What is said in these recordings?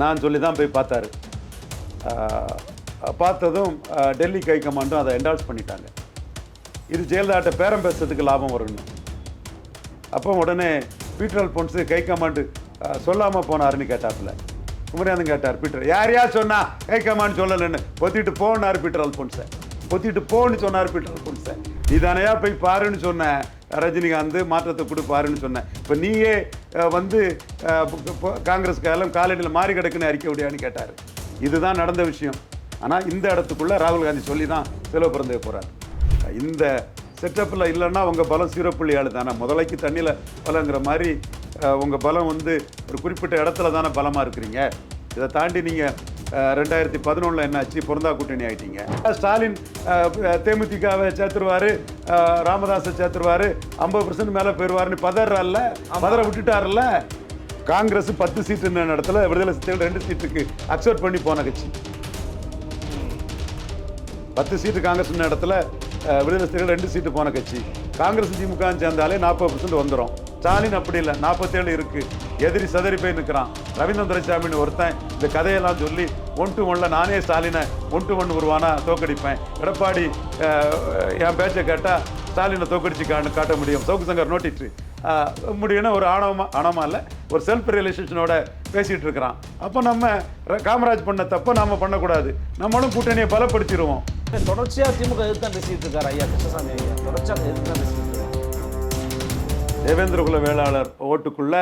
நான் சொல்லி தான் போய் பார்த்தாரு. பார்த்ததும் டெல்லி கை கமாண்டும் அதை என்டால்ஸ் பண்ணிட்டாங்க. இது ஜெயலலிதாட்ட பேரம் பேசுறதுக்கு லாபம் வரணும் அப்போ உடனே பீட்டர் அல்போன்ஸு கை கமாண்டு சொல்லாமல் போனாருன்னு கேட்டாப்புல. குமரியாதன் கேட்டார் பீட்டர் யார் யார் சொன்னா கை கமாண்ட் சொல்லலைன்னு? பொத்திட்டு போனார் பீட்டர் அல்போன்ஸை பொத்திட்டு போன்னு சொன்னார் பீட்டர் அல்போன்ஸை நீ தானையா போய் பாருன்னு சொன்ன? ரஜினிகாந்த் மாற்றத்தை கொடுப்பாருன்னு சொன்னேன். இப்போ நீயே வந்து அஹ், காங்கிரஸ் காலம் காலடியில் மாறி கிடக்குன்னு அறிக்கை விடியான்னு கேட்டார். இதுதான் நடந்த விஷயம். ஆனால் இந்த இடத்துக்குள்ளே ராகுல் காந்தி சொல்லி தான் செலவு பிறந்தே போகிறார் இந்த செட்டப்பில் இல்லைன்னா உங்கள் பலம் சீரோ புள்ளி ஏழு தானே. முதலைக்கு தண்ணியில் பலங்கிற மாதிரி உங்கள் பலம் வந்து ஒரு குறிப்பிட்ட இடத்துல தானே பலமாக இருக்கிறீங்க. இதை தாண்டி நீங்கள் ரெண்டாயிரத்தி பதினொன்றில் என்னாச்சு? பொருந்தா கூட்டணி ஆயிட்டீங்க. ஸ்டாலின் தேமுதிகவை சேர்த்துருவாரு ராமதாஸை சேர்த்துருவாரு ஐம்பது பர்சன்ட் மேலே போயிடுவாருன்னு பதறாருல்ல பதற விட்டுட்டாருல்ல காங்கிரஸ் பத்து சீட்டு இடத்துல விடுதலை சிறுத்தைகள் ரெண்டு சீட்டுக்கு அக்செப்ட் பண்ணி போன கட்சி. பத்து சீட்டு காங்கிரஸ் இடத்துல விடுதலை சிறுத்தைகள் ரெண்டு சீட்டு போன கட்சி. காங்கிரஸ் திமுக சேர்ந்தாலே நாற்பது பர்சன்ட் வந்துடும் ஸ்டாலின் அப்படி இல்லை. நாற்பத்தேழு இருக்கு. எதிரி சதறி போய் நிற்கிறான் ரவீந்திரன் துரைசாமின்னு ஒருத்தன் இந்த கதையெல்லாம் சொல்லி ஒன் டு ஒன்ல நானே ஸ்டாலினை ஒன் டு ஒன் உருவானா தோக்கடிப்பேன். எடப்பாடி என் பேச்சை கேட்டால் ஸ்டாலினை தோக்கடிச்சு காட்ட காட்ட முடியும். சவுக்கு சங்கர் நோட்டிட்டு முடியும்னா ஒரு ஆணவமாக ஆணவமாக இல்லை ஒரு செல்ஃப் ரியலைசேஷனோட பேசிகிட்டு இருக்கிறான். அப்போ நம்ம காமராஜ் பண்ண தப்பை நாம் பண்ணக்கூடாது. நம்மளும் கூட்டணியை பலப்படுத்திடுவோம். தொடர்ச்சியாக திமுக எதிர்த்து தான் பேசிட்டு இருக்காரு ஐயா கிருஷ்ணசாமி ஐயா. தொடர்ச்சியாக எதிர்த்து பேசிட்டு தேவேந்திரகுல வேளாளர் ஓட்டுக்குள்ள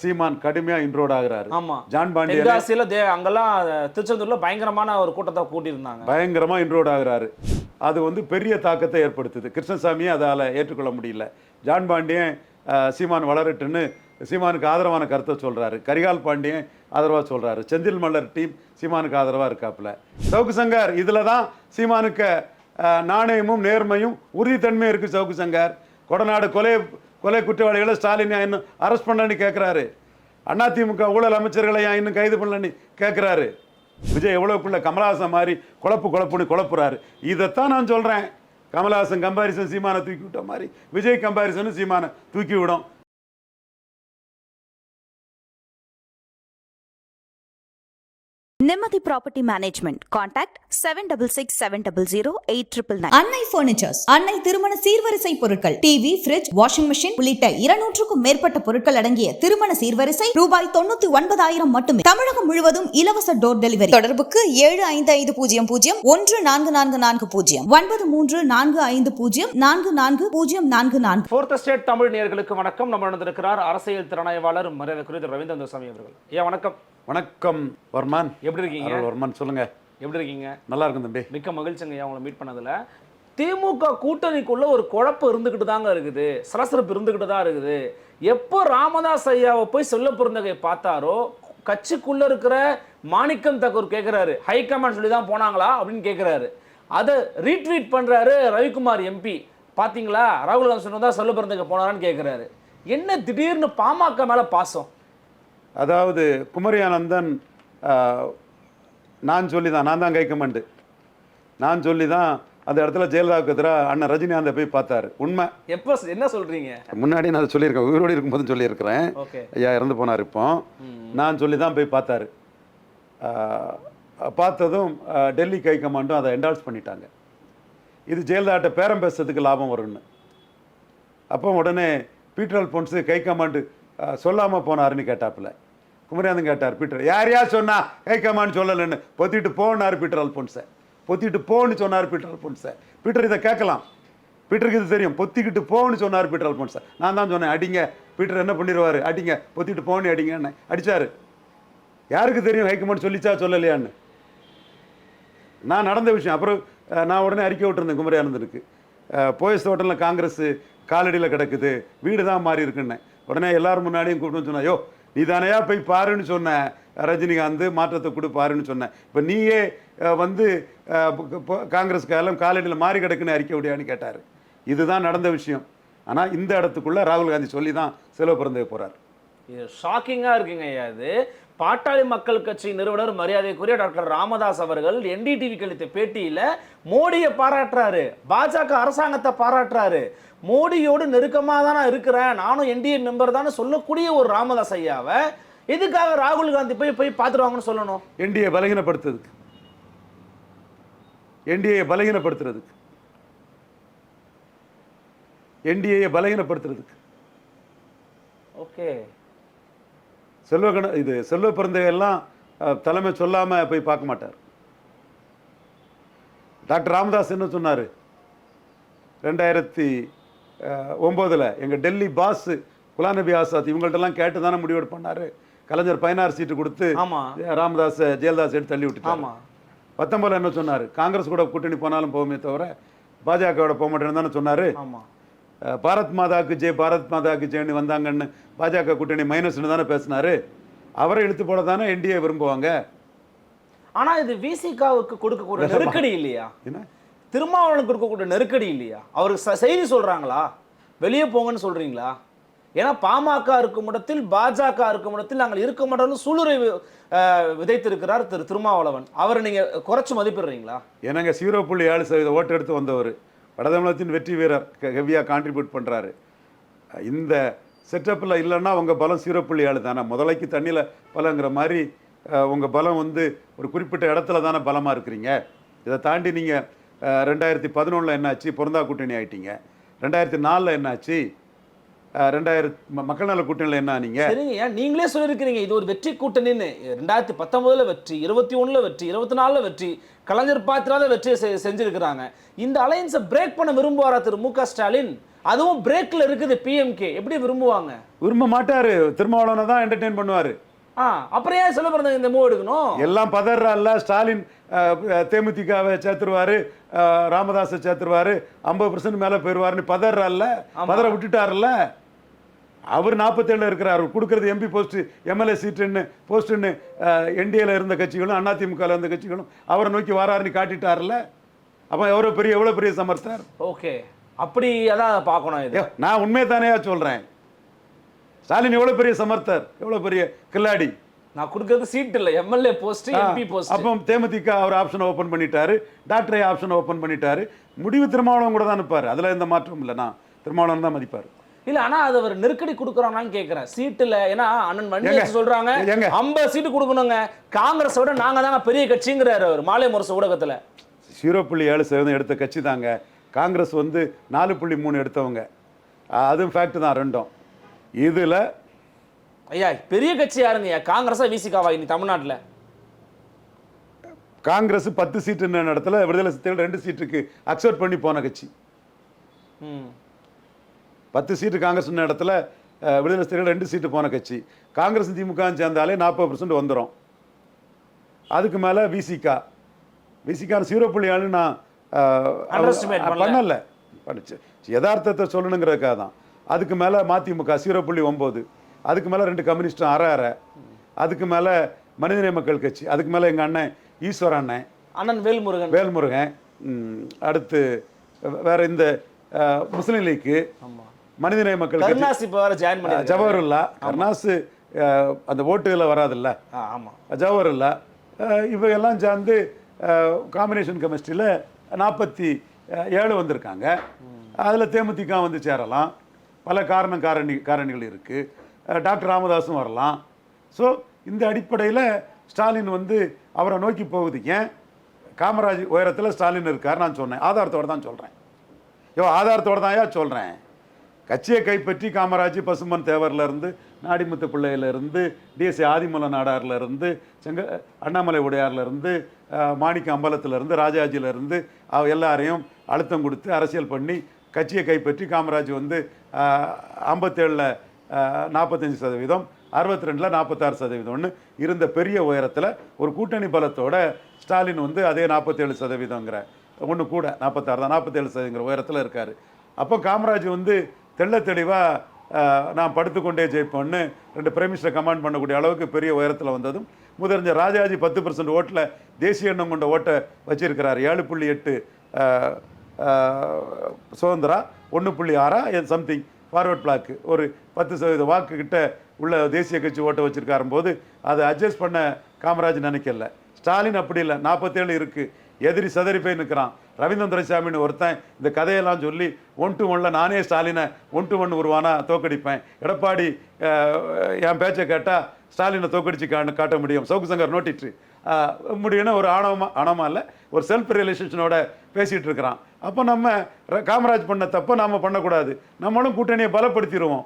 சீமான் கடுமையா இன்ட்ரோட் ஆகுறாரு. ஆமா. ஜான் பாண்டியன் தென்காசியில தே அங்கெல்லாம் திருச்செந்தூர்ல பயங்கரமான ஒரு கூட்டத்தை கூட்டியிருந்தாங்க. பயங்கரமா இன்ட்ரோட் ஆகுறாரு. அது வந்து பெரிய தாக்கத்தை ஏற்படுத்துது. கிருஷ்ணசாமியை அதால ஏற்றுக்கொள்ள முடியல. ஜான் பாண்டியன் சீமான் வளரட்டுன்னு சீமானுக்கு ஆதரவான கருத்தை சொல்றாரு. கரிகால் பாண்டியன் ஆதரவா சொல்றாரு. செந்தில் மல்லர் டீம் சீமானுக்கு ஆதரவா இருக்காப்புல. சவுக்கு சங்கர் இதுல தான் சீமானுக்கு நாணயமும் நேர்மையும் உறுதித்தன்மையும் இருக்கு சவுக்கு சங்கர். கொடநாடு கொலை கொலை குற்றவாளிகளை ஸ்டாலின் இன்னும் அரெஸ்ட் பண்ணலன்னு கேட்குறாரு அதிமுக ஊழல் அமைச்சர்களை ஏன் இன்னும் கைது பண்ணலன்னு கேட்குறாரு விஜய் எவ்வளோக்குள்ள கமலஹாசன் மாதிரி குழப்பு குழப்புன்னு குழப்புறாரு. இதைத்தான் நான் சொல்கிறேன் கமலஹாசன் கம்பாரிசன் சீமானை தூக்கி விட்ட மாதிரி விஜய் கம்பாரிசனும் சீமானை தூக்கி விடும். Property management contact seven double six seven double zero eight triple nine Annai furnitures Annai திருமண சீர்வரிசை பொருட்கள். டிவி ஃபிரிட்ஜ் வாஷிங் மிஷின் உள்ளிட்ட இருநூற்றுக்கும் மேற்பட்ட பொருட்கள் அடங்கிய திருமண சீர்வரிசை ரூபாய் தொண்ணூத்தி ஒன்பதாயிரம் மட்டுமே. தமிழகம் முழுவதும் இலவச டோர் டெலிவரி தொடர்புக்கு ஏழு ஐந்து ஐந்து பூஜ்ஜியம் பூஜ்ஜியம் ஒன்று நான்கு நான்கு நான்கு பூஜ்ஜியம். ஒன்பது மூன்று நான்கு ஐந்து பூஜ்ஜியம் நான்கு நான்கு பூஜ்ஜியம் நான்கு நான்கு. ஃபோர்த் ஸ்டேட் தமிழ் நேயர்களுக்கு வணக்கம். நம்ம நடந்திருக்கிறார் அரசியல் திறனாய்வாளர் மரியாதைக்குரிய திரு ரவீந்திர சாமி அவர்கள். ஐயா வணக்கம். வணக்கம் வர்மான். எப்படி இருக்கீங்க? வர்மான் சொல்லுங்க. எப்படி இருக்கீங்க? நல்லா இருக்கும் தம்பி. மிக்க மகிழ்ச்சிங்க ஐயா உங்களை மீட் பண்ணதுல. திமுக கூட்டணிக்குள்ள ஒரு குழப்பம் இருந்துகிட்டு தாங்க இருக்குது. சலசலப்பு இருந்துகிட்டு தான் இருக்குது. எப்போ ராமதாஸ் ஐயாவை போய் சொல்ல பிறந்தகை பார்த்தாரோ கட்சிக்குள்ள இருக்கிற மாணிக்கம் தக்கூர் கேட்குறாரு ஹைகமாண்ட் சொல்லி தான் போனாங்களா அப்படின்னு கேட்குறாரு அதை ரீட்வீட் பண்றாரு ரவிக்குமார் எம்பி பாத்தீங்களா? ராகுல் காந்தி சொன்னதா சொல்ல பிறந்தகை போனாரான்னு கேட்குறாரு என்ன திடீர்னு பாமக மேல பாசம்? அதாவது குமரியானந்தன் நான் சொல்லி தான் நான் தான் கை கமாண்டு. நான் சொல்லி தான் அந்த இடத்துல ஜெயலலிதாவுக்கு எதிராக அண்ணன் ரஜினிகாந்தை போய் பார்த்தாரு. உண்மை. எப்போ என்ன சொல்றீங்க? முன்னாடி நான் சொல்லியிருக்கேன். உயிரோடு இருக்கும்போது சொல்லியிருக்கிறேன். ஐயா இறந்து போனார் இப்போ. நான் சொல்லி தான் போய் பார்த்தாரு. பார்த்ததும் டெல்லி கை கமாண்டும் அதை என்டால்ஸ் பண்ணிட்டாங்க. இது ஜெயலலிதாட்ட பேரம் பேசுறதுக்கு லாபம் வரும்னு. அப்போ உடனே பீட்டர் அல்போன்ஸு கை கமாண்டு சொல்லாமல் போனாருன்னு கேட்டாப்புல. குமரியாதன் கேட்டார் பீட்டர் யார் யார் சொன்னா கேட்காமான்னு சொல்லலைன்னு. பொத்திட்டு போனார் பீட்டர் அல்போன்ஸை பொத்திட்டு போன்னு சொன்னார் பீட்டர் அல்போன்ஸை பீட்டர் இதை கேட்கலாம். பீட்டருக்கு இது தெரியும். பொத்திக்கிட்டு போன்னு சொன்னார் பீட்டர் அல்போன்ஸை நான் தான் சொன்னேன் அடிங்க. பீட்டர் என்ன பண்ணிடுவார் அடிங்க பொத்திட்டு போன்னு அடிங்கன்னு அடிச்சாரு. யாருக்கு தெரியும் ஹைகமாண்ட் சொல்லிச்சா சொல்லலையான்னு. நான் நடந்த விஷயம் அப்புறம் நான் உடனே அறிக்கை விட்டுருந்தேன் குமரியானந்தனுக்கு. போயஸ் ஹோட்டலில் காங்கிரஸ் காலடியில் கிடக்குது வீடு தான் மாறி இருக்குன்னேன் உடனே எல்லாரும் முன்னாடியும் கூப்பிட்டு சொன்னா யோ நீ தானையா போய் பாருன்னு சொன்ன. ரஜினிகாந்த் மாற்றத்தை கொடு பாருன்னு சொன்ன. இப்போ நீயே வந்து அஹ், ப- காலடியில் மாறி கிடக்குன்னு அறிக்கை விடியான்னு கேட்டார். இதுதான் நடந்த விஷயம். ஆனால் இந்த இடத்துக்குள்ளே ராகுல் காந்தி சொல்லி தான் செலவு பிறந்தே போகிறார் இது ஷாக்கிங்காக இருக்குங்க ஐயா இது. பாட்டாளி மக்கள் கட்சி நிறுவனர் மரியாதைக்குரிய டாக்டர் ராமதாஸ் அவர்கள் என்டிடிவிக்கு அளித்த பேட்டியில மோடியை பாராட்டுறாரு. பாஜக அரசாங்கத்தை பாராட்டுறாரு. மோடியோடு நெருக்கமாக தான் நான் இருக்கிறேன். நானும் என்டிஏ மெம்பர் தான் சொல்லக்கூடிய ஒரு ராமதாஸ் ஐயாவை எதுக்காக ராகுல் காந்தி போய் போய் பார்த்துருவாங்கன்னு சொல்லணும்? என்டிஏ பலகீனப்படுத்துறதுக்கு. என்டிஏ பலகீனப்படுத்துறதுக்கு. என்டிஏ பலகீனப்படுத்துறதுக்கு. ஓகே. செல்வகண இது செல்வ பிறந்தையெல்லாம் அஹ், தலைமை சொல்லாமல் போய் பார்க்க மாட்டார். டாக்டர் ராமதாஸ் என்ன சொன்னார். ரெண்டாயிரத்தி ஒம்போதில் எங்கள் டெல்லி பாஸ் குலாம் நபி ஆசாத் இவங்கள்ட்டெல்லாம் கேட்டு தானே முடிவு பண்ணார். கலைஞர் பதினாறு சீட்டு கொடுத்து. ராமதாஸ் ஜெயலலிதாஸ் எடுத்து தள்ளி விட்டுட்டார். ஆமா. பத்தொன்பதுல என்ன சொன்னார்? காங்கிரஸ் கூட கூட்டணி போனாலும் போகுமே தவிர பாஜகவோட போக மாட்டேன்னு தானே சொன்னார். பாரத் மாதாக்கு ஜெய் பாரத் மாதாக்கு ஜெய்னு வந்தாங்கன்னு பாஜக கூட்டணி மைனஸ்னு தானே பேசினாரு. அவரை இழுத்து போட தானே என்டிஏ விரும்புவாங்க. ஆனா இது விசிகாவுக்கு கொடுக்கக்கூடிய நெருக்கடி இல்லையா? என்ன? திருமாவளவனுக்கு கொடுக்கக்கூடிய நெருக்கடி இல்லையா? அவருக்கு செய்தி சொல்றாங்களா? வெளியே போங்கன்னு சொல்றீங்களா? ஏன்னா பாமக இருக்கும் இடத்தில் பாஜக இருக்கும் இடத்தில் நாங்கள் இருக்க மாட்டோம்னு சூளுரை விதைத்திருக்கிறார் திரு திருமாவளவன். அவரை நீங்க குறைச்சு மதிப்பிடுறீங்களா? என்னங்க ஜீரோ புள்ளி ஏழு சதவீத ஓட்டு எடுத்து வந்தவர். வடதமிழகத்தின் வெற்றி வீரர் ஹெவியாக கான்ட்ரிபியூட் பண்ணுறாரு இந்த செட்டப்பில் இல்லைன்னா உங்கள் பலம் சீரோ புள்ளி ஏழு தானே. முதலைக்கு தண்ணியில் பலங்கிற மாதிரி உங்கள் பலம் வந்து ஒரு குறிப்பிட்ட இடத்துல தானே பலமாக இருக்கிறீங்க. இதை தாண்டி நீங்கள் ரெண்டாயிரத்தி பதினொன்றில் என்னாச்சு? பொருந்தா கூட்டணி ஆகிட்டீங்க ரெண்டாயிரத்தி நாலில் என்னாச்சு? ரெண்டாயிரத்தி ம- மக்கள் நல கூட்டணியில் என்ன நீங்க சரிங்க. ஏன் நீங்களே சொல்லியிருக்கிறீங்க இது ஒரு வெற்றி கூட்டணின்னு. ரெண்டாயிரத்தி பத்தொன்பதுல வெற்றி இருபத்தி ஒன்றில் வெற்றி இருபத்தி நாலில் வெற்றி கலைஞர் பாத்திராத வெற்றியை செ- செஞ்சிருக்கிறாங்க. இந்த அலையன்ஸை பிரேக் பண்ண விரும்புவாரா திரு மு க ஸ்டாலின்? அதுவும் பிரேக்ல இருக்குது பிஎம்கே எப்படி விரும்புவாங்க? விரும்ப மாட்டார். திருமாவளவனை தான் என்டர்டெயின் பண்ணுவார். ஆ அப்புறம் ஏன் சொல்ல பிறந்த இந்த மூவ் எடுக்கணும்? எல்லாம் பதறால ஸ்டாலின் தேமுதிகவை சேர்த்துருவாரு அஹ், ராமதாஸை சேர்த்துருவாரு ஐம்பது பர்சன்ட் மேலே போயிடுவாருன்னு பதறால பதற விட்டுட்டாருல்ல அவர் நாற்பத்தேழில் இருக்கிறார். கொடுக்குறது எம்பி போஸ்ட் எம்எல்ஏ சீட்டுன்னு போஸ்ட்டுன்னு என்டிஏல இருந்த கட்சிகளும் அதிமுகவில் இருந்த கட்சிகளும் அவரை நோக்கி வராருன்னு காட்டிட்டார்ல. அப்போ எவ்வளோ பெரிய எவ்வளோ பெரிய சமர்த்தார்? ஓகே. அப்படி அதான் பார்க்கணும் நான் உண்மையை தானேயா சொல்கிறேன் ஸ்டாலின் எவ்வளோ பெரிய சமர்த்தர்? எவ்வளோ பெரிய கில்லாடி? நான் கொடுக்கறது சீட் இல்ல. எம்எல்ஏ போஸ்ட் எம்பி போஸ்ட் அப்போ தேமுதிக அவர் ஆப்ஷனை ஓப்பன் பண்ணிட்டாரு. டாக்டர் ஆப்ஷனை ஓப்பன் பண்ணிட்டாரு. முடிவு திருமாவளவன் கூட தான் நிற்பார் அதில் எந்த மாற்றமும் இல்லை. நான் திருமாவளவன் தான் மதிப்பார். இல்ல ஆனா அது அவர் நெருக்கடி கொடுக்குறானான்னு கேக்குறேன். சீட் இல்ல ஏன்னா அண்ணன் வண்டி சொல்றாங்க. ஐம்பது சீட்டு கொடுக்கணுங்க. காங்கிரஸ் விட நாங்க தாங்க பெரிய கட்சிங்கிறாரு அவர் மாலை முரசு ஊடகத்துல. ஜீரோ புள்ளி ஏழு சதவீதம் எடுத்த கட்சி தாங்க. காங்கிரஸ் வந்து நாலு புள்ளி மூணு எடுத்தவங்க. அதுவும் ஃபேக்ட் தான் ரெண்டும். இதில் ஐயா பெரிய கட்சி யாருங்கய்யா காங்கிரஸா விசிகாவா இனி தமிழ்நாட்டுல? காங்கிரஸ் பத்து சீட்டு இடத்துல விடுதலை சிறுத்தைகள் ரெண்டு சீட்டுக்கு அக்செப்ட் பண்ணி போன கட்சி. ம். பத்து சீட்டு காங்கிரஸ் இடத்துல விடுதலை சிறுத்தைகள் ரெண்டு சீட்டு போன கட்சி. காங்கிரஸ் திமுக சேர்ந்தாலே நாற்பது பர்சன்ட் வந்துடும் அதுக்கு மேலே விசிகா விசிகான ஜீரோ புள்ளி ஏழு நான் பண்ணல. படிச்சு யதார்த்தத்தை சொல்லணுங்கிறதுக்காக தான். அதுக்கு மேலே மதிமுக ஜீரோ புள்ளி ஒம்பது. அதுக்கு மேலே ரெண்டு கம்யூனிஸ்டும் அரை அரை. அதுக்கு மேலே மனிதநேய மக்கள் கட்சி. அதுக்கு மேலே எங்கள் அண்ணன் ஈஸ்வர அண்ணன். அண்ணன் வேல்முருகன். வேல்முருகன். அடுத்து வேற இந்த முஸ்லீம் லீக்கு. மனிதநேய மக்கள் கருணாஸ் இப்ப வேற ஜாயின் பண்ணி ஜவஹர்லா கருணாசு அஹ், அந்த ஓட்டுகளை வராதுல்ல? ஆமா. ஜவஹர்லா அஹ், இவங்கெல்லாம் சேர்ந்து காம்பினேஷன் கெமிஸ்ட்ரியில் நாற்பத்தி ஏழு வந்திருக்காங்க. அதில் தேமுதிக வந்து சேரலாம். பல காரணம் காரணி காரணிகள் இருக்குது டாக்டர் ராமதாஸும் வரலாம். ஸோ இந்த அடிப்படையில் ஸ்டாலின் வந்து அவரை நோக்கி போகுது. ஏன்? காமராஜ் உயரத்தில் ஸ்டாலின் இருக்கார் நான் சொன்னேன். ஆதாரத்தோடு தான் சொல்கிறேன் யோ ஆதாரத்தோடு தான் ஏன் சொல்கிறேன் கட்சியை கைப்பற்றி காமராஜ் பசுமன் தேவர்லேருந்து நாடிமுத்து பிள்ளையிலேருந்து டிஎஸ்சி ஆதிமூல நாடார்லேருந்து செங்க அண்ணாமலை உடையார்லேருந்து மாணிக்க அம்பலத்திலேருந்து ராஜாஜிலேருந்து அவ எல்லாரையும் அழுத்தம் கொடுத்து அரசியல் பண்ணி கட்சியை கைப்பற்றி காமராஜ் வந்து ஐம்பத்தேழில் நாற்பத்தஞ்சு சதவீதம் அறுபத்தி ரெண்டில் நாற்பத்தாறு சதவீதம்னு இருந்த பெரிய உயரத்தில் ஒரு கூட்டணி பலத்தோட ஸ்டாலின் வந்து அதே நாற்பத்தேழு சதவீதங்கிற ஒன்று கூட நாற்பத்தாறு தான் நாற்பத்தேழு சதவீதங்கிற உயரத்தில் இருக்கார். அப்போ காமராஜ் வந்து தெள்ள தெளிவாக நான் படுத்துக்கொண்டே ஜெயிப்போன்னு ரெண்டு பிரைம் மினிஸ்டர் கமாண்ட் பண்ணக்கூடிய அளவுக்கு பெரிய உயரத்தில் வந்ததும் முதலஞ்ச ராஜாஜி பத்து பர்சன்ட் ஓட்டில் தேசிய எண்ணம் கொண்ட ஓட்டை வச்சிருக்கிறார். ஏழு புள்ளி எட்டு சுதந்திரா ஒன்று புள்ளி ஆறா சம்திங் ஃபார்வர்ட் பிளாக்கு ஒரு பத்து சதவீத வாக்கு கிட்ட உள்ள தேசிய கட்சி ஓட்டை வச்சுருக்காரும்போது அதை அட்ஜஸ்ட் பண்ண காமராஜ் நினைக்கல. ஸ்டாலின் அப்படி இல்லை நாற்பத்தேழு இருக்குது எதிரி சதறி போய் நிற்கிறான் ரவீந்திரன் துரைசாமின்னு ஒருத்தன் இந்த கதையெல்லாம் சொல்லி ஒன் டு ஒன்ல நானே ஸ்டாலினை ஒன் டு ஒன் உருவானா தோக்கடிப்பேன். எடப்பாடி என் பேச்சை கேட்டால் ஸ்டாலினை தோக்கடிச்சு காட்ட முடியும். சவுக்கு சங்கர் நோட்டிட்டு முடியும்னு ஒரு ஆணவமா ஆணவமா இல்லை ஒரு செல்ஃப் ரியலைசேஷனோட பேசிகிட்டு இருக்கிறான். அப்போ நம்ம காமராஜ் பண்ண தப்பை நாம் பண்ணக்கூடாது. நம்மளும் கூட்டணியை பலப்படுத்திடுவோம்.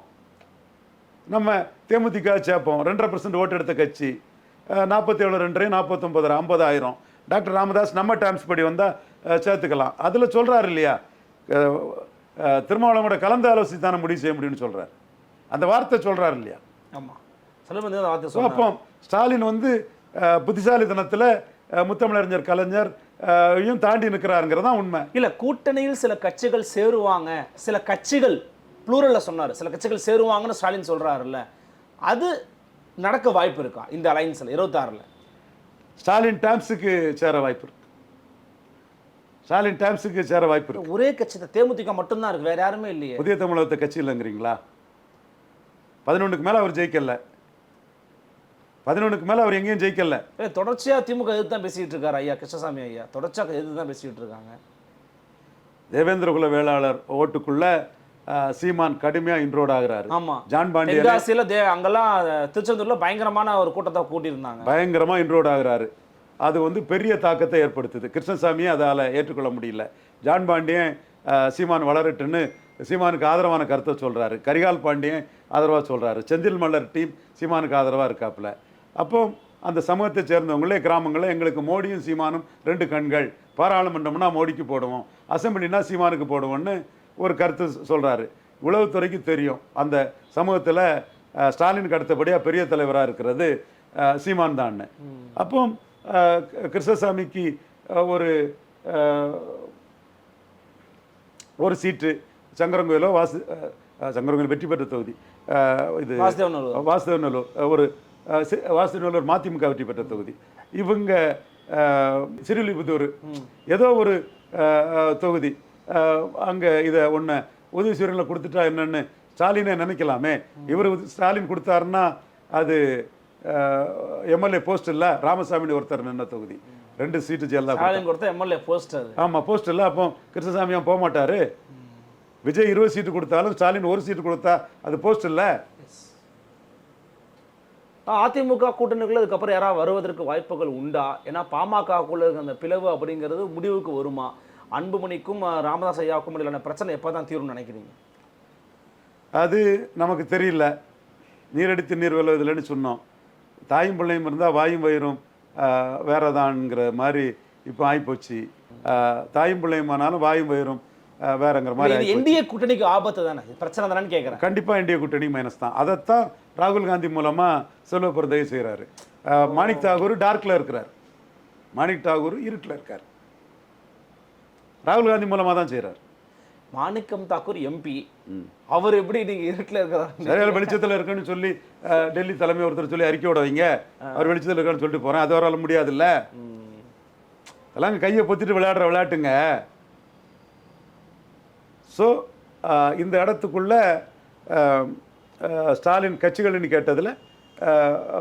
நம்ம தேமுதிக சேர்ப்போம். ரெண்டரை பர்சன்ட் ஓட்டு எடுத்த கட்சி நாற்பத்தேழு ரெண்டரை நாற்பத்தொம்பது ஐம்பதாயிரம். டாக்டர் ராமதாஸ் நம்ம டேர்ம்ஸ் படி வந்தால் சேர்த்துக்கலாம். அதில் சொல்கிறாரு இல்லையா? திருமாவளவோட கலந்து ஆலோசித்து தானே முடிவு செய்ய முடியும்னு சொல்கிறார் அந்த வார்த்தை சொல்கிறாரு இல்லையா? ஆமா. செல்வமந்தி தான் வார்த்தை ஸோ சொன்னார் அப்போ ஸ்டாலின் வந்து புத்திசாலித்தனத்தில் முத்தமிழறிஞர் கலைஞர் யும் தாண்டி நிற்கிறாருங்கிறது தான் உண்மை. இல்ல கூட்டணியில் சில கட்சிகள் சேருவாங்க. சில கட்சிகள் ப்ளூரல்ல சொன்னாரு. சில கட்சிகள் சேருவாங்கன்னு ஸ்டாலின் சொல்றாருல்ல. அது நடக்க வாய்ப்பு இருக்கா? இந்த அலைன்ஸ்ல இருபத்தாறுல. ஸ்டாலின் டேம்ஸுக்கு சேர வாய்ப்பு இருக்கு. ஸ்டாலின் டேம்ஸுக்கு சேர வாய்ப்பு இருக்கு. ஒரே கட்சி தேமுதிக மட்டும்தான் இருக்கு வேற யாருமே இல்லையே. புதிய தமிழகத்தை கட்சி இல்லைங்கிறீங்களா? பதினொன்றுக்கு மேலே அவர் ஜெயிக்கல. பதினொன்றுக்கு மேலே அவர் எங்கேயும் ஜெயிக்கல. ஏய், தொடர்ச்சியா திமுக எதிர்த்து தான் பேசிட்டு இருக்காரு ஐயா கிருஷ்ணசாமி ஐயா. தொடர்ச்சியா எதிர்த்து தான் பேசிட்டு இருக்காங்க. தேவேந்திர குல வேளாளர் ஓட்டுக்குள்ள சீமான் கடுமையாக இன்ட்ரோட் ஆகுறாரு. ஆமா. ஜான் பாண்டியன் தென்காசியில தே அங்கெல்லாம் திருச்செந்தூர்ல பயங்கரமான ஒரு கூட்டத்தை கூட்டியிருந்தாங்க. பயங்கரமாக இன்ட்ரோட் ஆகுறாரு. அது வந்து பெரிய தாக்கத்தை ஏற்படுத்துது. கிருஷ்ணசாமியை அதால் ஏற்றுக்கொள்ள முடியல. ஜான் பாண்டியன் சீமான் வளரட்டுன்னு சீமானுக்கு ஆதரவான கருத்தை சொல்கிறாரு கரிகால் பாண்டியன் ஆதரவாக சொல்கிறாரு செந்தில் மல்லர் டீம் சீமானுக்கு ஆதரவாக இருக்காப்புல. அப்போ அந்த சமூகத்தை சேர்ந்தவங்களே கிராமங்களில் எங்களுக்கு மோடியும் சீமானும் ரெண்டு கண்கள். பாராளுமன்றம்னா மோடிக்கு போடுவோம். அசம்பிளினா சீமானுக்கு போடுவோம்னு ஒரு கருத்து சொல்கிறாரு உளவுத்துறைக்கு தெரியும். அந்த சமூகத்தில் ஸ்டாலினுக்கு அடுத்தபடியாக பெரிய தலைவராக இருக்கிறது சீமான் தான். அப்போ கிருஷ்ணசாமிக்கு ஒரு ஒரு சீட்டு சங்கரங்கோயிலோ வாசு சங்கரங்கோயில் வெற்றி பெற்ற தொகுதி இது வாசுதேவநல்லூர். ஒரு வாசுதேவநல்லூர் மதிமுக வெற்றி பெற்ற தொகுதி. இவங்க சிறுலிபுத்தூர் ஏதோ ஒரு தொகுதி. அங்கே இதை ஒன்று உதவி சீரனில் கொடுத்துட்டா என்னன்னு ஸ்டாலினே நினைக்கலாமே. இவர் ஸ்டாலின் கொடுத்தாருன்னா அது எம்எல்ஏ போஸ்ட் இல்லை ராமசாமின்னு ஒருத்தர் நின்ன தொகுதி. ரெண்டு சீட்டு ஜெயலலிதா ஸ்டாலின் கொடுத்த எம்எல்ஏ போஸ்ட் ஆமாம் போஸ்ட் இல்லை அப்போ கிருஷ்ணசாமி ஏன் போக மாட்டாரு விஜய் இருபது சீட்டு கொடுத்தாலும் ஸ்டாலின் ஒரு சீட்டு கொடுத்தா அது போஸ்ட் இல்லை? அதிமுக கூட்டணிக்குள்ள இதுக்கப்புறம் யாராவது வருவதற்கு வாய்ப்புகள் உண்டா? ஏன்னா பாமகக்குள்ள அந்த பிளவு அப்படிங்கிறது முடிவுக்கு வருமா? அன்புமணிக்கும் ராமதாஸ் ஐயாவுக்கும் இடையிலான பிரச்சனை எப்போ தான் தீரும்னு நினைக்கிறீங்க? அது நமக்கு தெரியல. நீரடித்து நீர் வெல்வதில்லைன்னு சொன்னோம். தாயும் பிள்ளையும் இருந்தால் வாயும் வயிறும் வேறதான்ங்கிற மாதிரி இப்போ ஆகிப்போச்சு தாயும் பிள்ளையும் ஆனாலும் வாயும் வயிறும் வேறங்கிற மாதிரி. என்டிஏ கூட்டணிக்கு ஆபத்து தானே? பிரச்சனை தானேன்னு கேட்குறேன் கண்டிப்பாக இந்திய கூட்டணி மைனஸ் தான். அதைத்தான் ராகுல் காந்தி மூலமாக செல்வ பிறந்தகை செய்கிறாரு மாணிக் தாகூர் டார்க்கில் இருக்கிறார். மாணிக் தாகூர் இருட்டில் இருக்கார். ராகுல் காந்தி மூலமாக தான் செய்கிறார் மாணிக்கம் தாக்கூர் எம்பி அவர் எப்படி நீங்க இருட்டில் இருக்கிறதா சரியான வெளிச்சத்தில் இருக்குன்னு சொல்லி டெல்லி தலைமை ஒருத்தர் சொல்லி அறிக்கை விட வைங்க. அவர் வெளிச்சத்தில் இருக்கான்னு சொல்லிட்டு போகிறேன் அது அவரால் முடியாதுல்ல. அதெல்லாம் இங்க கையை பொத்திட்டு விளையாடுற விளையாட்டுங்க. ஸோ இந்த இடத்துக்குள்ள ஸ்டாலின் கட்சிகள்னு கேட்டதில்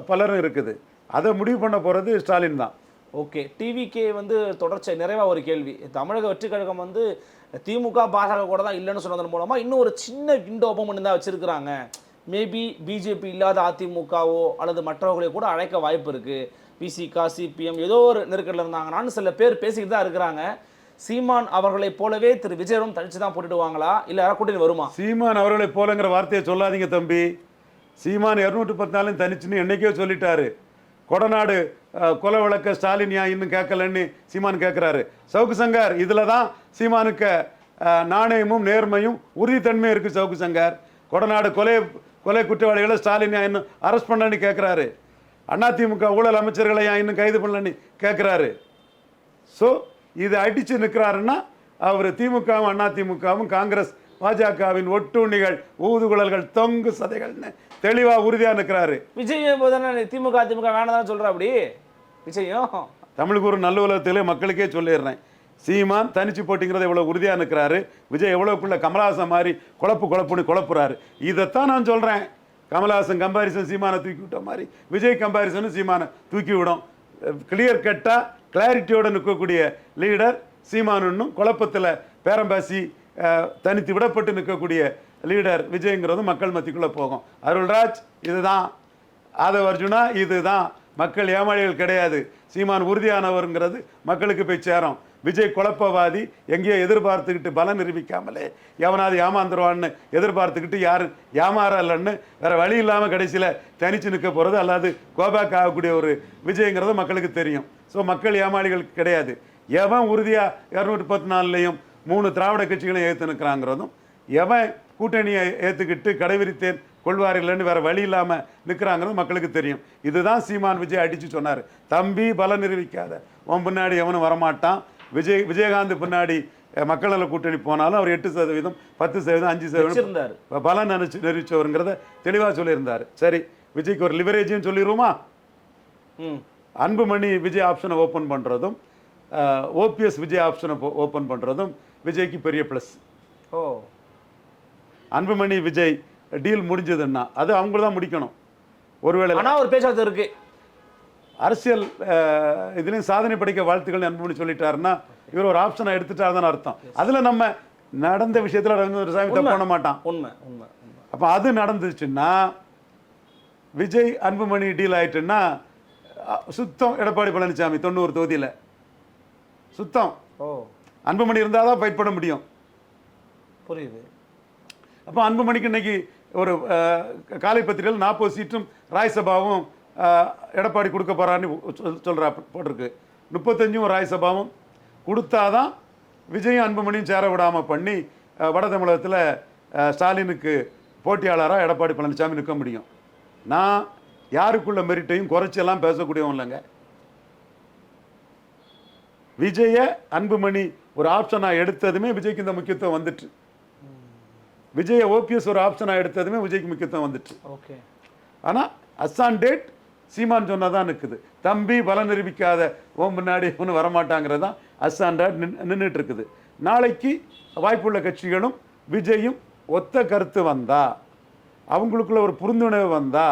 பலரும் இருக்குது. அதை முடிவு பண்ண போகிறது ஸ்டாலின் தான். ஓகே. டிவிகே வந்து தொடர்ச்சி நிறைவாக ஒரு கேள்வி. தமிழக வெற்றி கழகம் வந்து திமுக பாஜக கூட தான் இல்லைன்னு சொன்னதன் மூலமாக இன்னும் ஒரு சின்ன விண்டோ ஓப்பன் பண்ணி தான் வச்சுருக்குறாங்க. மேபி பிஜேபி இல்லாத அதிமுகவோ அல்லது மற்றவர்களை கூட அழைக்க வாய்ப்பு இருக்குது பிசிகா சிபிஎம் ஏதோ ஒரு நெருக்கடில் இருந்தாங்கன்னு சில பேர் பேசிக்கிட்டு தான் இருக்கிறாங்க. சீமான் அவர்களை போலவே திரு. விஜயரும் தனிச்சு தான் போட்டுடுவாங்களா? இல்லை யாரா கூட்டணி வருமா? சீமான் அவர்களை போலங்கிற வார்த்தையை சொல்லாதீங்க தம்பி. சீமான் இரநூற்றி பத்தினாலும் தனிச்சுன்னு என்னைக்கோ சொல்லிட்டாரு. கொடநாடு கொலை வழக்க ஸ்டாலின் ஏன் இன்னும் கேட்கலன்னு சீமான் கேட்குறாரு. சவுக்கு சங்கர் இதில் தான் சீமானுக்கு நாணயமும் நேர்மையும் உறுதித்தன்மையும் இருக்குது சவுக்கு சங்கர். கொடநாடு கொலை கொலை குற்றவாளிகளை ஸ்டாலின் ஏன் இன்னும் அரெஸ்ட் பண்ணலன்னு கேட்குறாரு. அதிமுக ஊழல் அமைச்சர்களை ஏன் இன்னும் கைது பண்ணலன்னு கேட்குறாரு. ஸோ இது அடித்து நிற்கிறாருன்னா அவர் திமுகவும் அதிமுகவும் காங்கிரஸ் பாஜகவின் ஒட்டுண்ணிகள் ஊதுகுழல்கள் தொங்கு சதைகள்னு தெளிவாக உறுதியாக நிற்கிறாரு விஜய் திமுக அதிமுக வேணாம் சொல்ற அப்படி? விஜயும் தமிழுக்கு ஒரு நல்ல உலகத்திலே மக்களுக்கே சொல்லிடுறேன். சீமான் தனிச்சு போட்டிங்கிறத எவ்வளோ உறுதியாக நிற்கிறாரு விஜய் எவ்வளோக்குள்ள கமலஹாசன் மாதிரி குழப்பு குழப்புன்னு குழப்புறாரு. இதைத்தான் நான் சொல்கிறேன் கமலஹாசன் கம்பாரிசன் சீமானை தூக்கி விட்ட மாதிரி விஜய் கம்பாரிசனும் சீமானை தூக்கி விடும். கிளியர் கட்டாக கிளாரிட்டியோட நிற்கக்கூடிய லீடர் சீமானுன்னும் குழப்பத்தில் பேரம்பாசி தனித்து விடப்பட்டு நிற்கக்கூடிய லீடர் விஜய்ங்கிறது மக்கள் மத்திக்குள்ளே போகும். அருள்ராஜ் இதுதான். ஆதவ அர்ஜுனா இதுதான். மக்கள் ஏமாளிகள் கிடையாது. சீமான் உறுதியானவருங்கிறது மக்களுக்கு போய் சேரும். விஜய் குழப்பவாதி எங்கேயோ எதிர்பார்த்துக்கிட்டு பலம் நிரூபிக்காமலே எவனாவது ஏமாந்துருவான்னு எதிர்பார்த்துக்கிட்டு யாரும் ஏமாறலன்னு வேற வழி இல்லாமல் கடைசியில் தனிச்சு நிற்க போகிறது அல்லாது கோபேக் ஆகக்கூடிய ஒரு விஜய்ங்கிறது மக்களுக்கு தெரியும். ஸோ மக்கள் ஏமாளிகள் கிடையாது. எவன் உறுதியாக இரநூத்தி பத்து நாலுலேயும் மூணு திராவிட கட்சிகளையும் ஏற்று நிற்கிறாங்கிறதும் எவன் கூட்டணியை ஏற்றுக்கிட்டு கடைவிரித்தேன் கொள்வார்கள்னு வேற வழி இல்லாமல் நிற்கிறாங்கிறது மக்களுக்கு தெரியும். இதுதான் சீமான் விஜய் அடித்து சொன்னார். தம்பி பலம் நிரூபிக்காத. உன் பின்னாடி எவனும் வரமாட்டான். விஜய் விஜயகாந்த் பின்னாடி மக்கள் நல கூட்டணி போனாலும் அவர் எட்டு சதவீதம் பத்து சதவீதம் அஞ்சு சதவீதம் பலம் நினைச்சு நிரூபிச்சவருங்கிறத தெளிவாக சொல்லியிருந்தார். சரி விஜய்க்கு ஒரு லிவரேஜ்னு சொல்லிடுவோமா? ம். அன்புமணி விஜய் ஆப்ஷனை ஓப்பன் பண்ணுறதும் ஓபிஎஸ் விஜய் ஆப்ஷனை ஓப்பன் பண்ணுறதும் விஜய்க்கு பெரிய ப்ளஸ் ஓ. அன்புமணி விஜய் டீல் முடிஞ்சதுன்னா அது அவங்க தான் முடிக்கணும். ஒருவேளை ஆனா ஒரு பேச்சுவார்த்தை இருக்கு. அரசியல் இதுலயும் சாதனை படைக்க வாழ்த்துக்கள் அன்புமணி சொல்லிட்டாருன்னா இவர் ஒரு ஆப்ஷனை எடுத்துட்டாருன்னு அர்த்தம். அதுல நம்ம நடந்த விஷயத்துல ரவீந்திர சாமி தப்பு பண்ண மாட்டான். உண்மை உண்மை அப்ப அது நடந்துச்சுன்னா விஜய் அன்புமணி டீல் ஆயிட்டுன்னா சுத்தம் எடப்பாடி பழனிசாமி தொண்ணூறு தொகுதியில. சுத்தம். ஓ. அன்புமணி இருந்தால் தான் ஃபைட் பண்ண முடியும். புரியுது. அப்போ அன்புமணிக்கு இன்னைக்கு ஒரு காலை பத்திரிகையில் நாற்பது சீட்டும் ராஜ்சபாவும் எடப்பாடி கொடுக்க போகிறான்னு சொல்கிறா போட்டிருக்கு. முப்பத்தஞ்சும் ராஜ்சபாவும் கொடுத்தாதான் விஜயும் அன்புமணியும் சேர விடாமல் பண்ணி வட தமிழகத்தில் ஸ்டாலினுக்கு போட்டியாளராக எடப்பாடி பழனிசாமி நிற்க முடியும். நான் யாருக்குள்ள மெரிட்டையும் குறைச்செல்லாம் பேசக்கூடியவன் இல்லைங்க. விஜய அன்புமணி ஒரு ஆப்ஷனாக எடுத்ததுமே விஜய்க்கு இந்த முக்கியத்துவம் வந்துட்டு விஜய ஓபிஎஸ் ஒரு ஆப்ஷனாக எடுத்ததுமே விஜய்க்கு முக்கியத்துவம் வந்துட்டு ஓகே. ஆனால் அஸ்ஸான் டேட் சீமான் சொன்னதான் நிற்குது தம்பி பலம் நிரூபிக்காத ஓம் முன்னாடி ஒன்று வரமாட்டாங்கிறது தான் அஸ்ஸான் டேட் நின்றுட்டு இருக்குது நாளைக்கு வாய்ப்புள்ள கட்சிகளும் விஜயும் ஒத்த கருத்து வந்தா அவங்களுக்குள்ள ஒரு புரிந்துணர்வு வந்தா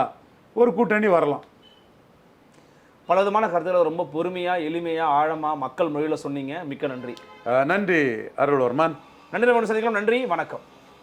ஒரு கூட்டணி வரலாம். பல விதமான கருத்துக்களை ரொம்ப பொறுமையா எளிமையா ஆழமா மக்கள் மொழியில சொன்னீங்க. மிக்க நன்றி. நன்றி அருள்வர்மன் நன்றி நம்ம சந்திக்கலாம். நன்றி வணக்கம்.